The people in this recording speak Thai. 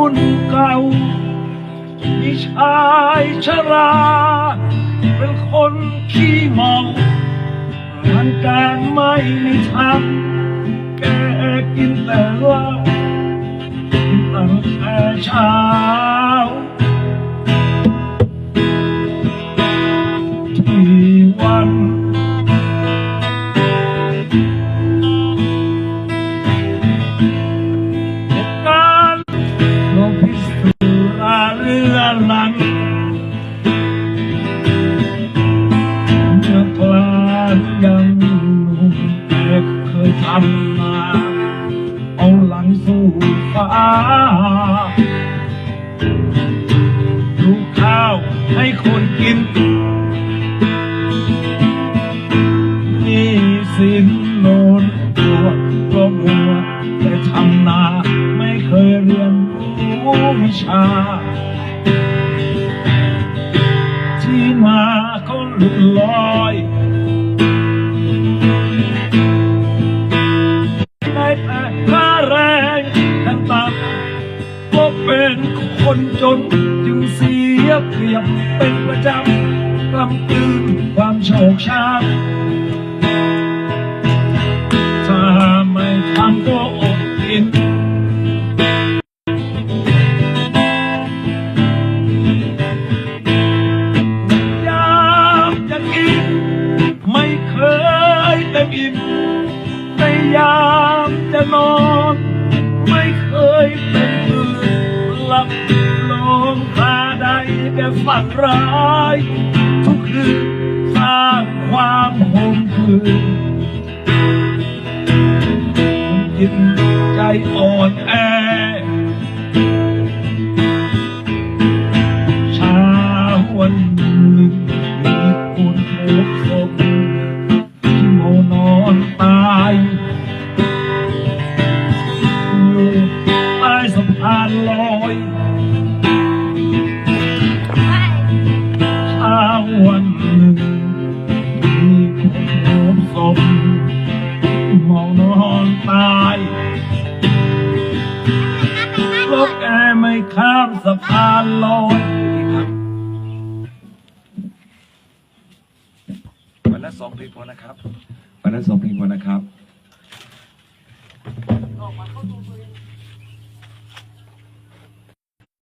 รุ่นเก่า มีชายชรา เป็นคนขี้เมามันการไม่มีทางแกกินแต่เหล้ากินแต่ช้า ทำนาเอาหลังสู่ฟ้าดูข้าวให้คนกินนี่สินโนนตัวก็มัวแต่ทำนาไม่เคยเรียนรู้วิชา ที่มาก็หลุดลอย เป็นคนจนจึงเสียเปรียบเป็นประจำกำกลืนความโชคชาถ้าไม่ทำก็อดกินยามจะกินไม่เคยเต็มอิ่มในยามจะนอน ไม่เคยเป็น ลับลงคาใดแต่ฝันร้าย ทุกคืนสร้างความหงคืนจิตใจอ่อนแอ บศพมองนอนตายรถแอร์ไม่ข้ามสะพานลอยวันละสองเพลงพอนะครับวันละสองเพลงพอนะครับ